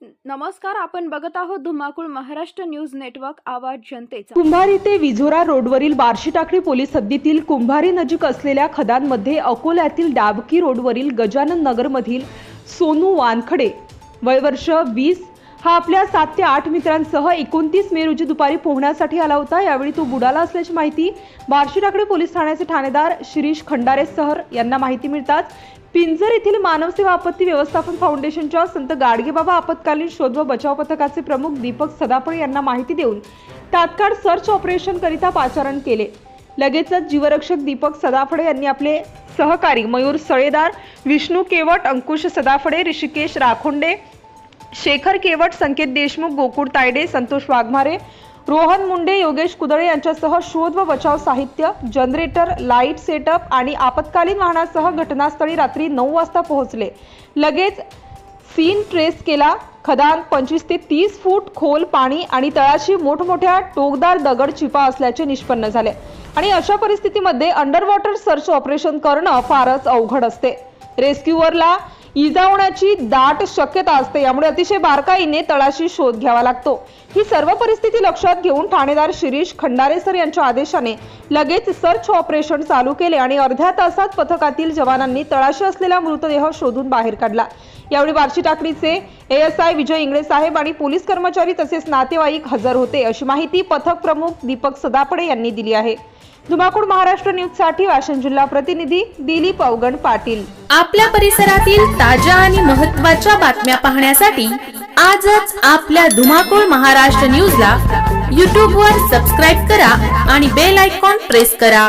नमस्कार आपण बघत आहोत धुमाकूळ महाराष्ट्र न्यूज नेटवर्क आवाज जनतेचा. कुंभारी ते विझोरा रोडवरील बार्शी टाकळी पोलीस हद्दीतील कुंभारी नजीक असलेल्या खदांमध्ये अकोल्यातील डाबकी रोडवरील गजानन नगरमधील सोनू वानखडे वय वर्ष वीस हा आपल्या सात ते आठ मित्रांसह एकोणतीस मे रोजी दुपारी पोहण्यासाठी आला होता. यावेळी तो बुडाला असल्याची माहिती बार्शी टाकळी पोलीस ठाण्याचे ठाणेदार शिरीष खंडारे सहर यांना माहिती मिळताच पिंजर येथील मानव सेवा आपत्ती व्यवस्थापन फाउंडेशनच्या संत गाडगेबाबा आपत्कालीन शोध व बचाव पथकाचे प्रमुख दीपक सदापळे यांना माहिती देऊन तात्काळ सर्च ऑपरेशन करिता पाचारण केले. लगेचच जीवरक्षक दीपक सदाफडे यांनी आपले सहकारी मयूर सळेदार विष्णू केवट अंकुश सदाफडे ऋषिकेश राखोंडे शेखर केवट संकेत देशमुख गोकुळ तायडे संतोष वाघमारे रोहन मुंडे योगेश कुदळे यांच्यासह शोध व बचाव साहित्य जनरेटर लाइट सेटअप आणि आपत्कालीन वाहनासह घटनास्थळी रात्री नऊ वाजता पोहोचले. लगेच सीन ट्रेस केला. खदान पंचवीस ते तीस फूट खोल पाणी आणि तळाशी मोठमोठ्या टोकदार दगड चिपा असल्याचे निष्पन्न झाले. आणि अशा परिस्थितीमध्ये अंडर वॉटर सर्च ऑपरेशन करणं फारच अवघड असते. रेस्क्युअरला इजावण्याची दाट शक्यता असते. यामुळे अतिशय बारकाईने तळाशी शोध घ्यावा लागतो. ही सर्व परिस्थिती लक्षात घेऊन ठाणेदार शिरीष खंडारे सर यांच्या आदेशाने लगेच सर्च ऑपरेशन चालू केले आणि अर्ध्या तासात पथकातील जवानांनी तळाशी असलेला मृतदेह शोधून बाहेर काढला. यावेळी बार्शी टाकळीचे एएसआय विजय इंगळे साहेब आणि पोलीस कर्मचारी तसेच नातेवाईक हजर होते अशी माहिती पथक प्रमुख दीपक सदापडे यांनी दिली आहे. धुमाकूळ महाराष्ट्र न्यूजसाठी वाशिम जिल्हा प्रतिनिधी दिलीप अवगण पाटील. आपल्या परिसरातील ताज्या आणि महत्त्वाच्या बातम्या पाहण्यासाठी आजच आपल्या धुमाकूळ महाराष्ट्र न्यूजला यूट्यूबवर सबस्क्राईब करा आणि बेल आयकॉन प्रेस करा.